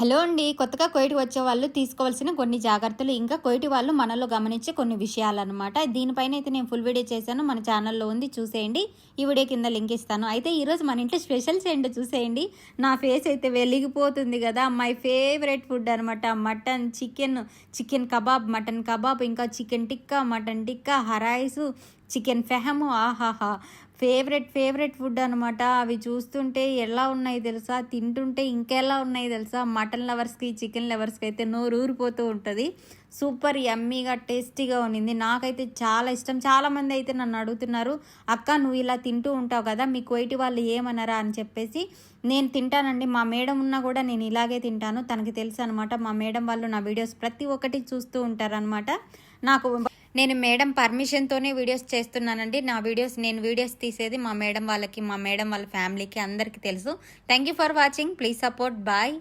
Hello అండి. కొత్తగా కోయిటి వచ్చే వాళ్ళు తీసుకోవాల్సిన కొన్ని జాగ్రత్తలు ఇంకా కోయిటి వాళ్ళు మనలో గమనించే కొన్ని విషయాలు అనమాట దీనిపైన అయితే నేను ఫుల్ వీడియో చేశాను. మన ఛానల్లో ఉంది. చూసేయండి. ఈ వీడియో కింద లింక్ ఇస్తాను. అయితే ఈరోజు మన ఇంట్లో స్పెషల్స్ ఏంటో చూసేయండి. నా ఫేస్ అయితే వెలిగిపోతుంది కదా. మై ఫేవరెట్ ఫుడ్ అనమాట mutton chicken chicken kebab mutton kebab ఇంకా చికెన్ టిక్కా మటన్ టిక్కా హరాయిస్ చికెన్ ఫెహము ఆహాహా. ఫేవరెట్ ఫేవరెట్ ఫుడ్ అనమాట అవి చూస్తుంటే ఎలా ఉన్నాయి తెలుసా? తింటుంటే ఇంకెలా ఉన్నాయి తెలుసా? మటన్ లవర్స్కి చికెన్ లవర్స్కి అయితే నోరు ఊరిపోతూ ఉంటుంది. సూపర్ యమ్మీగా టేస్టీగా ఉన్నింది. నాకైతే చాలా ఇష్టం. చాలామంది అయితే నన్ను అడుగుతున్నారు అక్క నువ్వు ఇలా తింటూ ఉంటావు కదా మీ కోయిటి వాళ్ళు ఏమన్నారా అని చెప్పేసి నేను తింటానండి. మా మేడం ఉన్నా కూడా నేను ఇలాగే తింటాను. తనకి తెలుసు అనమాట మా మేడం వాళ్ళు నా వీడియోస్ ప్రతి ఒక్కటి చూస్తూ ఉంటారనమాట నాకు నేను మేడం పర్మిషన్తోనే వీడియోస్ చేస్తున్నానండి. నా వీడియోస్ నేను వీడియోస్ తీసేది మా మేడం వాళ్ళకి మా మేడం వాళ్ళ ఫ్యామిలీకి అందరికీ తెలుసు. Thank you for watching please support bye